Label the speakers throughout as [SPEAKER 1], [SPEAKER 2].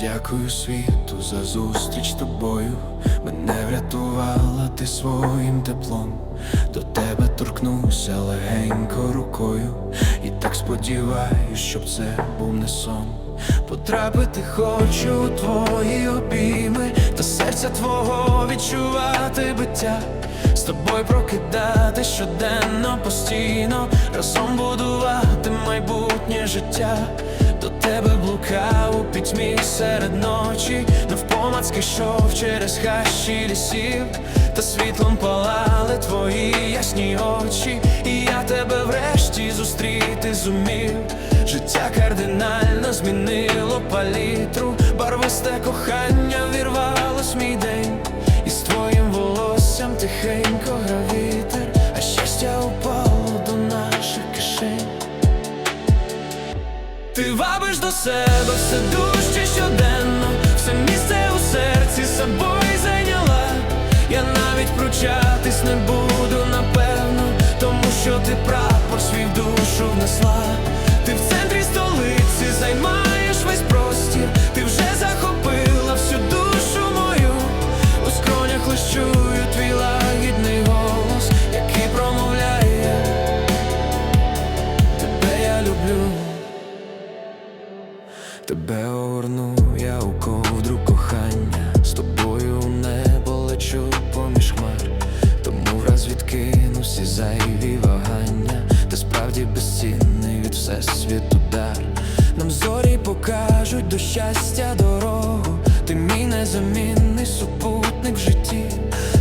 [SPEAKER 1] Дякую світу за зустріч тобою. Мене врятувала ти своїм теплом. До тебе торкнуся легенько рукою. І так сподіваюсь, щоб це був не сон. Потрапити хочу у твої обійми, та серця твого відчувати биття. З тобою прокидати щоденно, постійно, разом будувати майбутнє життя. Тебе блукав у пітьмі серед ночі, навпомацки йшов через хащі лісів, та світлом палали твої ясні очі, і я тебе врешті зустріти зумів. Життя кардинально змінило палітру, барвисте кохання вірвалось до себе все дужче щоденно, все місце у серці собою зайняла. Я навіть пручатись не буду, напевно, тому що ти прапор свій в душу внесла. Тебе огорну я у ковдру кохання, з тобою у небо лечу поміж хмар, тому враз відкину всі зайві вагання, ти справді безцінний від всесвіту дар. Нам зорі покажуть до щастя дорогу, ти мій незамінний супутник в житті.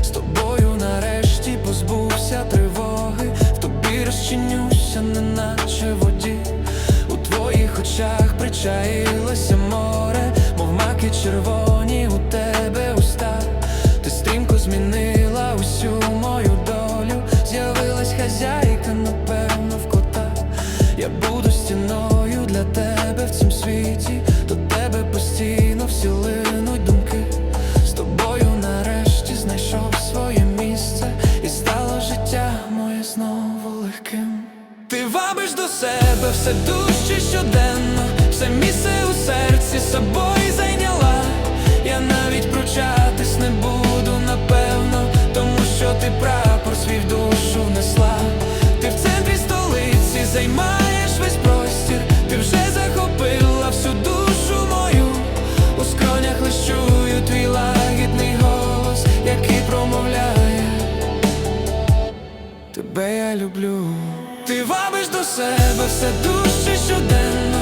[SPEAKER 1] З тобою нарешті позбувся тривоги, в тобі розчинюся, неначе воді. У твоїх очах причаїлося море, мов маки червоні у тебе уста. Ти стрімко змінила усю мою долю, з'явилась хазяйка, напевно, в кота. Я буду стіною для тебе в цім світі, до тебе постійно всі линуть думки. З тобою нарешті знайшов своє місце, і стало життя моє знову легким. Ти вабиш до себе все дужче щоденно, все місце у серці собою зайняла. Я навіть пручатись не буду, напевно, тому що ти прапор свій в душу внесла. Ти в центрі столиці займаєш весь простір, ти вже захопила всю душу мою. У скронях лиш чую твій лагідний голос, який промовляє. Тебе я люблю. Ти вабиш до себе все дужче щоденно,